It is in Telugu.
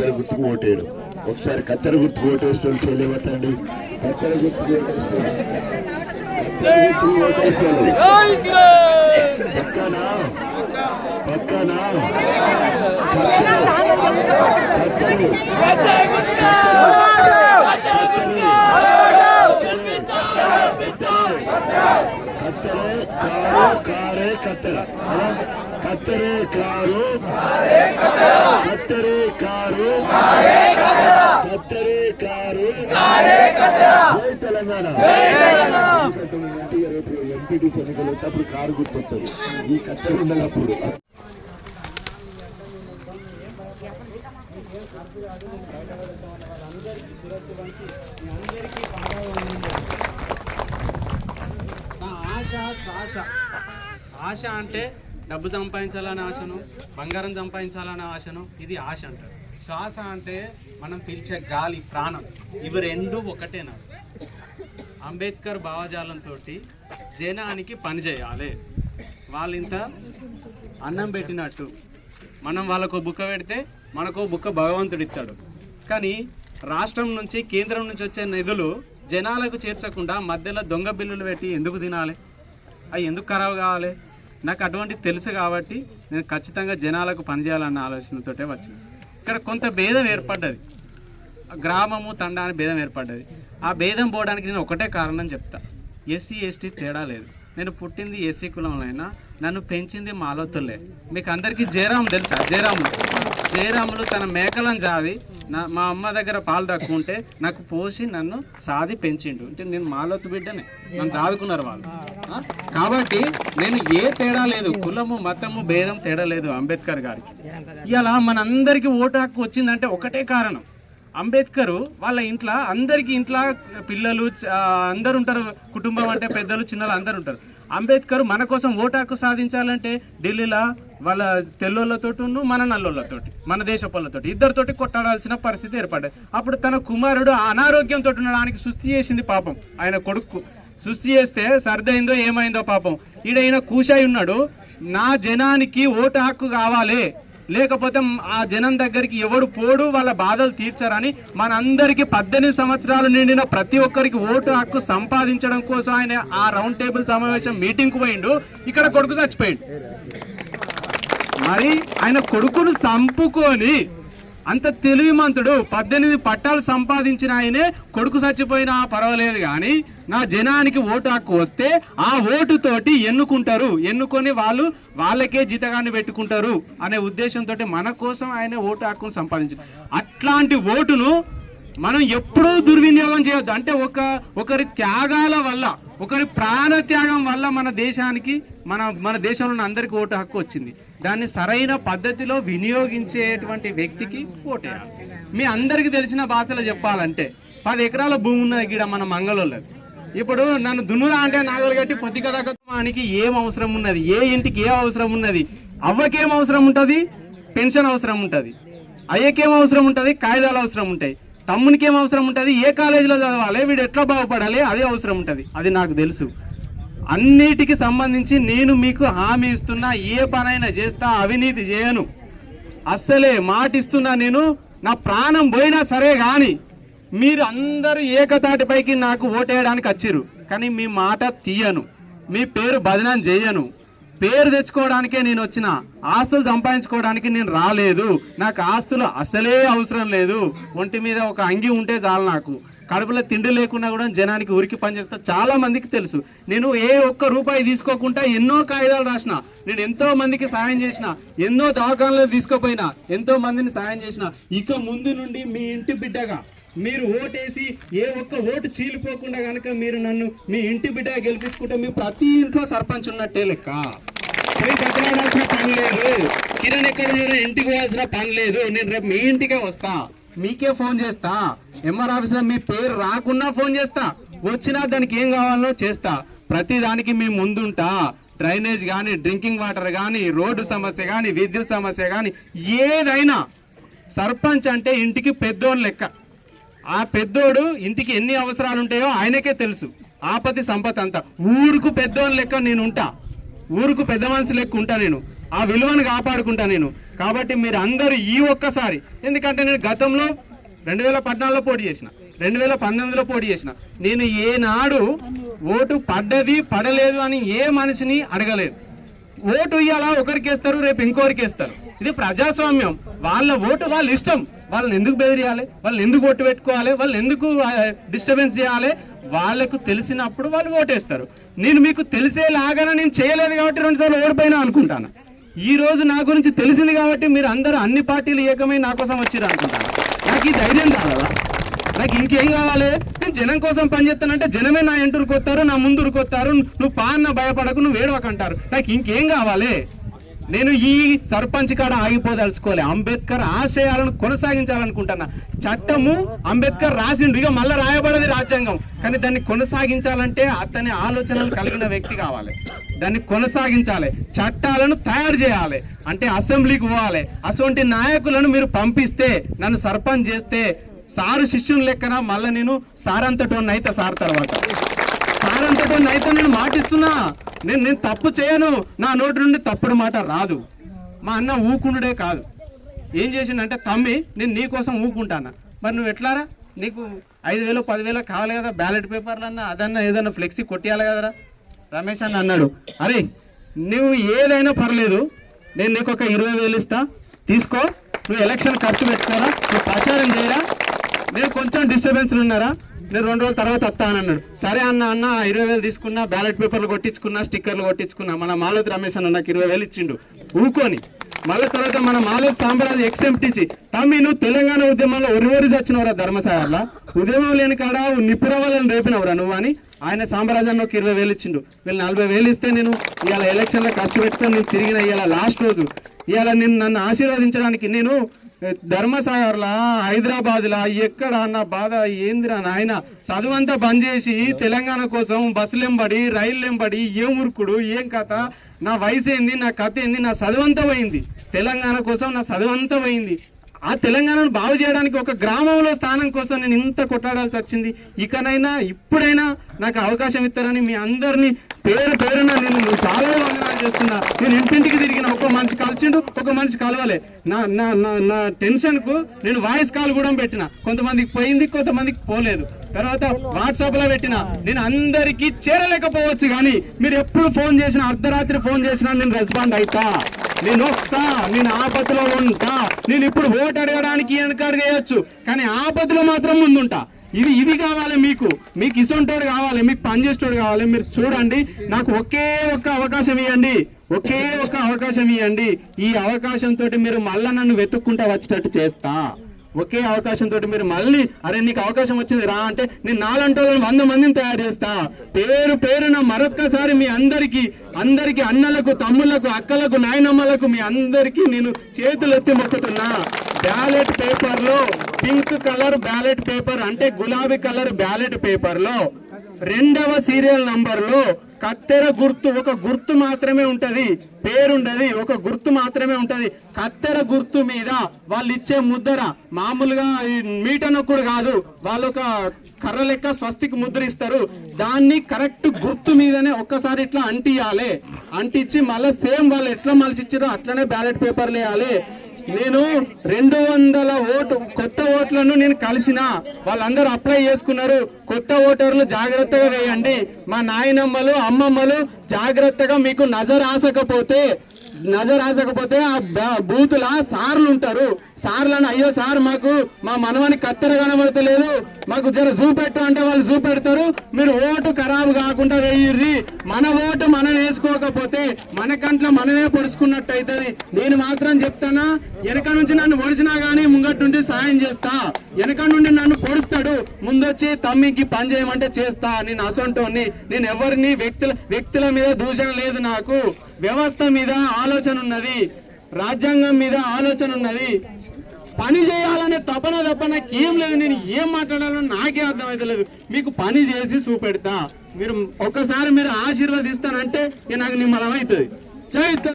కత్తెర గుర్తుకు ఓటేయడం. ఒకసారి కత్తెర గుర్తుకు ఓటేసిన చేయలేవటండి. కత్తెర గుర్తుకు పక్కనా పక్కనా కత్తెరు కత్తెరే కారు కారే కత్తెర. కత్తెరే కారు. కత్తెరే కారు. కత్తెరే కారు. జై తెలంగాణ. ఎంపీటీ ఎన్నికలు వచ్చేటప్పుడు కారు గుర్తొస్తుంది. ఈ కత్తెర ఉండదు అప్పుడు. నా ఆశ శ్వాస. ఆశ అంటే డబ్బు సంపాదించాలనే ఆశను బంగారం సంపాదించాలనే ఆశను ఇది ఆశ అంటారు. శ్వాస అంటే మనం పిలిచే గాలి ప్రాణం ఇవి రెండు ఒకటేనా? అంబేద్కర్ భావజాలంతో జనానికి పని చేయాలి. ఇంత అన్నం పెట్టినట్టు. మనం వాళ్ళకు బుక్క పెడితే మనకు బుక్క భగవంతుడు ఇస్తాడు. కానీ రాష్ట్రం నుంచి కేంద్రం నుంచి వచ్చే నిధులు జనాలకు చేర్చకుండా మధ్యలో దొంగ బిల్లులు పెట్టి ఎందుకు తినాలి? అవి ఎందుకు ఖరాబ్ కావాలి? నాకు అటువంటి తెలుసు కాబట్టి నేను ఖచ్చితంగా జనాలకు పనిచేయాలన్న ఆలోచనతోటే వచ్చింది ఇక్కడ కొంత భేదం ఏర్పడ్డది. గ్రామము తండా అని భేదం ఏర్పడ్డది. ఆ భేదం పోవడానికి నేను ఒకటే కారణం చెప్తా. ఎస్సీ ఎస్టీ తేడా లేదు. నేను పుట్టింది ఏసీ కులంలో అయినా నన్ను పెంచింది మాలోతులే మీకు అందరికీ జయరాం తెలుసా? జయరాములు. జయరాములు తన మేకలను చావి నా మా అమ్మ దగ్గర పాలు తక్కువ ఉంటే నాకు పోసి నన్ను సాది పెంచిండు. అంటే నేను మాలోతు బిడ్డనే. నన్ను సాదుకున్నారు వాళ్ళు. కాబట్టి నేను ఏ తేడా లేదు. కులము మతము భేదం తేడా లేదు అంబేద్కర్ గారికి. ఇలా మనందరికీ ఓటు హక్కు వచ్చిందంటే ఒకటే కారణం. అంబేద్కర్ వాళ్ళ ఇంట్లో అందరికీ ఇంట్లో పిల్లలు అందరు ఉంటారు. కుటుంబం అంటే పెద్దలు చిన్నలు అందరు ఉంటారు. అంబేద్కర్ మన కోసం ఓటు హక్కు సాధించాలంటే ఢిల్లీలో వాళ్ళ తెల్లోళ్ళతోటి మన నల్లోళ్ళతోటి మన దేశపోళ్ళతోటి ఇద్దరితోటి కొట్టాడాల్సిన పరిస్థితి ఏర్పడ్డది అప్పుడు తన కుమారుడు అనారోగ్యంతో ఉండడానికి సుస్థి చేసింది పాపం. ఆయన కొడుకు సుస్థి చేస్తే సర్దైందో ఏమైందో పాపం. ఈడ ఈయన కూషాయి ఉన్నాడు నా జనానికి ఓటు హక్కు కావాలి. లేకపోతే ఆ జనం దగ్గరికి ఎవడు పోడు వాళ్ళ బాధలు తీర్చారని మనందరికీ పద్దెనిమిది సంవత్సరాలు నిండిన ప్రతి ఒక్కరికి ఓటు హక్కు సంపాదించడం కోసం ఆయన ఆ రౌండ్ టేబుల్ సమావేశం మీటింగ్కు పోయిండు. ఇక్కడ కొడుకు చచ్చిపోయిండు. మరి ఆయన కొడుకును చంపుకొని అంత తెలివిమంతుడు పద్దెనిమిది పట్టాలు సంపాదించిన ఆయనే కొడుకు చచ్చిపోయినా పర్వాలేదు కానీ నా జనానికి ఓటు హక్కు వస్తే ఆ ఓటుతోటి ఎన్నుకుంటారు. ఎన్నుకొని వాళ్ళు వాళ్ళకే జీతగాన్ని పెట్టుకుంటారు అనే ఉద్దేశంతో మన కోసం ఆయన ఓటు హక్కును సంపాదించారు అట్లాంటి ఓటును మనం ఎప్పుడూ దుర్వినియోగం చేయొద్దు. అంటే ఒక ఒకరి త్యాగాల వల్ల ఒకరి ప్రాణ త్యాగం వల్ల మన దేశానికి మన మన దేశంలో ఉన్న అందరికీ ఓటు హక్కు వచ్చింది. దాన్ని సరైన పద్ధతిలో వినియోగించేటువంటి వ్యక్తికి ఓటేయాలి. మీ అందరికీ తెలిసిన భాషలో చెప్పాలంటే పది ఎకరాల భూమి ఉన్నది గిడ మన మంగళోళ్ళది ఇప్పుడు నన్ను దున్నురా అంటే నాగలు కట్టి పొత్తిక దక్కమానికి ఏం అవసరం ఉన్నది? ఏ ఇంటికి ఏ అవసరం ఉన్నది? అవ్వకేం అవసరం ఉంటుంది? పెన్షన్ అవసరం ఉంటుంది. అయ్యకేం అవసరం ఉంటుంది? కాగితాలు అవసరం ఉంటాయి. తమ్మునికి ఏం అవసరం ఉంటుంది? ఏ కాలేజీలో చదవాలి? వీడు ఎట్లా బాగుపడాలి? అదే అవసరం ఉంటుంది. అది నాకు తెలుసు. అన్నిటికి సంబంధించి నేను మీకు హామీ ఇస్తున్నా ఏ పనైనా చేస్తా అవినీతి చేయను. అస్సలే మాటిస్తున్నా నేను నా ప్రాణం పోయినా సరే కానీ మీరు అందరూ ఏకతాటిపైకి నాకు ఓటేయడానికి వచ్చిర్రు కానీ మీ మాట తీయను. మీ పేరు భజనం చేయను పేరు తెచ్చుకోవడానికే నేను వచ్చిన ఆస్తులు సంపాదించుకోవడానికి నేను రాలేదు. నాకు ఆస్తులు అసలే అవసరం లేదు. ఒంటి మీద ఒక అంగి ఉంటే చాలు నాకు. కడుపులో తిండి లేకున్నా కూడా జనానికి ఉరికి పనిచేస్తా చాలా మందికి తెలుసు. నేను ఏ ఒక్క రూపాయి తీసుకోకుండా ఎన్నో కాగితాలు రాసిన నేను ఎంతో మందికి సాయం చేసిన ఎన్నో దవాఖానలు తీసుకోపోయినా ఎంతో మందిని సాయం చేసిన. ఇక ముందు నుండి మీ ఇంటి బిడ్డగా మీరు ఓటేసి ఏ ఒక్క ఓటు చీలిపోకుండా కనుక మీరు నన్ను మీ ఇంటి బిడ్డ గెలిపించుకుంటే మీ ప్రతి ఇంట్లో సర్పంచ్ ఉన్నట్టే లెక్క. పోయి బతలాడాల్సిన పని లేదు. కిరణ్ ఎక్కడ ఇంటికి పోవాల్సిన పని లేదు. నేను రేపు మీ ఇంటికే వస్తా. మీకే ఫోన్ చేస్తా. ఎంఆర్ ఆఫీస్లో మీ పేరు రాకున్నా ఫోన్ చేస్తా. వచ్చినా దానికి ఏం కావాలో చేస్తా. ప్రతి దానికి మీ ముందుంటా. డ్రైనేజ్ కానీ డ్రింకింగ్ వాటర్ కానీ రోడ్డు సమస్య కానీ విద్యుత్ సమస్య కానీ ఏదైనా. సర్పంచ్ అంటే ఇంటికి పెద్దోడు లెక్క. ఆ పెద్దోడు ఇంటికి ఎన్ని అవసరాలు ఉంటాయో ఆయనకే తెలుసు. ఆపతి సంపత్ అంతా. ఊరుకు పెద్దోని లెక్క నేను ఉంటా ఊరుకు పెద్ద మనిషి లెక్క ఉంటా నేను. ఆ విలువను కాపాడుకుంటా నేను. కాబట్టి మీరు అందరూ ఈ ఒక్కసారి. ఎందుకంటే నేను గతంలో రెండు వేల పద్నాలుగులో పోటీ చేసిన. రెండు వేల పంతొమ్మిదిలో పోటీ చేసిన. నేను ఏనాడు ఓటు పడ్డది పడలేదు అని ఏ మనిషిని అడగలేదు. ఓటు ఇయ్యాలా ఒకరికి వేస్తారు రేపు ఇంకోరికి వేస్తారు ఇది ప్రజాస్వామ్యం. వాళ్ళ ఓటు వాళ్ళ ఇష్టం. వాళ్ళని ఎందుకు బెదిరియాలి? వాళ్ళని ఎందుకు ఓటు పెట్టుకోవాలి? వాళ్ళని ఎందుకు డిస్టర్బెన్స్ చేయాలి? వాళ్ళకు తెలిసినప్పుడు వాళ్ళు ఓటేస్తారు. నేను మీకు తెలిసేలాగానే నేను చేయలేదు కాబట్టి రెండుసార్లు ఓడిపోయినా అనుకుంటాను. ఈ రోజు నా గురించి తెలిసింది కాబట్టి మీరు అందరూ అన్ని పార్టీలు ఏకమై నా కోసం వచ్చిర్రు అనుకుంటాను. నాకు ఈ ధైర్యం కావాలా? నాకు ఇంకేం కావాలి? నేను జనం కోసం పనిచేస్తానంటే జనమే నా ఎంటూరుకు నా ముందుకు నువ్వు నువ్వు పాన్న భయపడకు నువ్వు వేడవకంటారు నాకు ఇంకేం కావాలి? నేను ఈ సర్పంచ్ కాడ ఆగిపోదలుచుకోలే. అంబేద్కర్ ఆశయాలను కొనసాగించాలనుకుంటున్నా. చట్టము అంబేద్కర్ రాసిండు. ఇక మళ్ళీ రాయబడది రాజ్యాంగం. కానీ దాన్ని కొనసాగించాలంటే అతని ఆలోచనలు కలిగిన వ్యక్తి కావాలి. దాన్ని కొనసాగించాలి. చట్టాలను తయారు చేయాలి. అంటే అసెంబ్లీకి పోవాలి. అటువంటి నాయకులను మీరు పంపిస్తే నన్ను సర్పంచ్ చేస్తే సారు శిష్యుని లెక్కన మళ్ళీ నేను సారంతటోన్ని అయితే సార్ తర్వాత. సారంతటోన్ని అయితే నేను మాటిస్తున్నా. నేను నేను తప్పు చేయను. నా నోటి నుండి తప్పుడు మాట రాదు. మా అన్న ఊకుండుడే కాదు. ఏం చేసిండంటే తమ్మి నేను నీ కోసం ఊకుంటానా? మరి నువ్వు ఎట్లారా? నీకు ఐదు వేలు పదివేలు కావాలి కదా బ్యాలెట్ పేపర్లు అన్నా అదన్నా ఏదన్నా ఫ్లెక్సీ కొట్టేయాలి కదరా? రమేష్ అన్న అన్నాడు అరే నువ్వు ఏదైనా పర్లేదు. నేను నీకు ఒక ఇరవై వేలు ఇస్తా. తీసుకో. నువ్వు ఎలక్షన్ ఖర్చు పెట్టుకోరా. నువ్వు ప్రచారం చేయరా. నేను కొంచెం డిస్టర్బెన్స్లు ఉన్నారా? నేను రెండు రోజుల తర్వాత వస్తా అని అన్నాడు. సరే అన్న అన్న ఇరవై వేలు తీసుకున్నా బ్యాలెట్ పేపర్లు కొట్టించుకున్నా స్టిక్కర్లు కొట్టించుకున్నా మన మాలతి రమేష్ అన్న నాకు ఇరవై వేలు ఇచ్చిండు. ఊకొని. మళ్ళీ తర్వాత మన మాలతి సాంబరాజు ఎక్స్ఎంటీసీ. తమ్మి తెలంగాణ ఉద్యమంలో ఒరివరి చచ్చినవరా ధర్మసాగర్లా? ఉద్యమం లేని కాడ నిపురవాళ్ళని రేపినవరా నువ్వు అని ఆయన సాంబరాజన్ ఒక ఇరవై వేలు ఇచ్చిండు. వీళ్ళు నలభై వేలు ఇస్తే నేను ఇవాళ ఎలక్షన్లో ఖర్చు పెట్టుకొని నేను తిరిగిన ఇవాళ లాస్ట్ రోజు. ఇవాళ నేను నన్ను ఆశీర్వదించడానికి నేను ధర్మసాగర్లా హైదరాబాద్లా ఎక్కడ అన్న బాధ ఏందిరా నాయన? చదువంతా బంద్ చేసి తెలంగాణ కోసం బస్సులెంబడి రైళ్ళెంబడి ఏం ఉరుకుడు ఏం కథ? నా వయసు ఏంది నా కథ ఏంది నా చదువంతా పోయింది. తెలంగాణ కోసం నా చదువంతా పోయింది. ఆ తెలంగాణను బాగు చేయడానికి ఒక గ్రామంలో స్థానం కోసం నేను ఇంత కొట్లాడాల్సి వచ్చింది. ఇకనైనా ఇప్పుడైనా నాకు అవకాశం ఇస్తారని మీ అందరినీ పేరు పేరున నేను చాలా వందనాలు చేస్తున్నా. నేను ఇంటింటికి తిరిగిన ఒక మనిషి కలిసిండు ఒక మనిషి కలవలే. నా నా నా నా టెన్షన్కు నేను వాయిస్ కాల్ కూడా పెట్టిన. కొంతమందికి పోయింది కొంతమందికి పోలేదు. తర్వాత వాట్సాప్లో పెట్టిన. నేను అందరికీ చేరలేకపోవచ్చు కానీ మీరు ఎప్పుడు ఫోన్ చేసినా అర్ధరాత్రి ఫోన్ చేసినా నేను రెస్పాండ్ అవుతా నేను వస్తా నేను ఆపదలో ఉంటా. నేను ఇప్పుడు ఓటు అడగడానికి వెనకాడు చేయొచ్చు కానీ ఆపదలో మాత్రం ముందుంటా. ఇది ఇది కావాలి మీకు. మీకు ఇసొంటోడు కావాలి మీకు పనిచేసేటోడు కావాలి. మీరు చూడండి నాకు ఒకే ఒక్క అవకాశం ఇవ్వండి ఒకే ఒక్క అవకాశం ఇవ్వండి ఈ అవకాశంతో మీరు మళ్ళా నన్ను వెతుక్కుంటా వచ్చేటట్టు చేస్తా. ఒకే అవకాశంతో మీరు మళ్ళీ అరే నీకు అవకాశం వచ్చింది రా అంటే నేను నాలంటో వంద మందిని తయారు చేస్తా. పేరు పేరున మరొక్కసారి మీ అందరికి అందరికి అన్నలకు తమ్ముళ్ళకు అక్కలకు నాయనమ్మలకు మీ అందరికి నేను చేతులు ఎత్తి మొక్కుతున్నా. బ్యాలెట్ పేపర్లో పింక్ కలర్ బ్యాలెట్ పేపర్ అంటే గులాబీ కలర్ బ్యాలెట్ పేపర్లో రెండవ సీరియల్ నంబర్లో కత్తెర గుర్తు ఒక గుర్తు మాత్రమే ఉంటది. పేరుండది ఒక గుర్తు మాత్రమే ఉంటది. కత్తెర గుర్తు మీద వాళ్ళు ఇచ్చే ముద్ర మామూలుగా మీట నొక్కడు కాదు. వాళ్ళు ఒక కర్ర లెక్క స్వస్తికి ముద్ర ఇస్తారు. దాన్ని కరెక్ట్ గుర్తు మీదనే ఒక్కసారి ఇట్లా అంటియాలి. అంటించి మళ్ళీ సేమ్ వాళ్ళు ఎట్లా మలిచిచ్చారో అట్లనే బ్యాలెట్ పేపర్లు వేయాలి. నేను రెండు వందల ఓటు కొత్త ఓట్లను నేను కలిసిన వాళ్ళందరూ అప్లై చేసుకున్నారు. కొత్త ఓటర్లు జాగ్రత్తగా వేయండి. మా నాయనమ్మలు అమ్మమ్మలు జాగ్రత్తగా మీకు నజరాసకపోతే నజరాసకపోతే ఆ బ- బూతుల సార్లు ఉంటారు సార్లను అయ్యో సార్ మాకు మా మనవని కత్తెర కనబడతలేదు. మాకు జర చూపెట్టు అంటే వాళ్ళు చూపెడతారు మీరు ఓటు ఖరాబు కాకుండా వేయిర్రి. మన ఓటు మనం వేసుకోకపోతే మన కంట్లో మనమే పొడుచుకున్నట్టు అవుతుంది నేను మాత్రం చెప్తానా వెనక నుంచి నన్ను పొడిచినా కానీ ముంగట్ నుండి సాయం చేస్తా. వెనక నుండి నన్ను పొడుస్తాడు. ముందొచ్చి తమ్మికి పని చేయమంటే చేస్తా నేను అసొంటోని నేను ఎవరిని వ్యక్తుల వ్యక్తుల మీద దూషణ లేదు నాకు. వ్యవస్థ మీద ఆలోచన ఉన్నది. రాజ్యాంగం మీద ఆలోచన ఉన్నది. పని చేయాలనే తపన తప్ప నాకు ఏం లేదు. నేను ఏం మాట్లాడాలో నాకే అర్థమైతలేదు మీకు పని చేసి చూపెడతా. మీరు ఒక్కసారి మీరు ఆశీర్వదిస్తానంటే నాకు నిమ్మలం అవుతుంది జై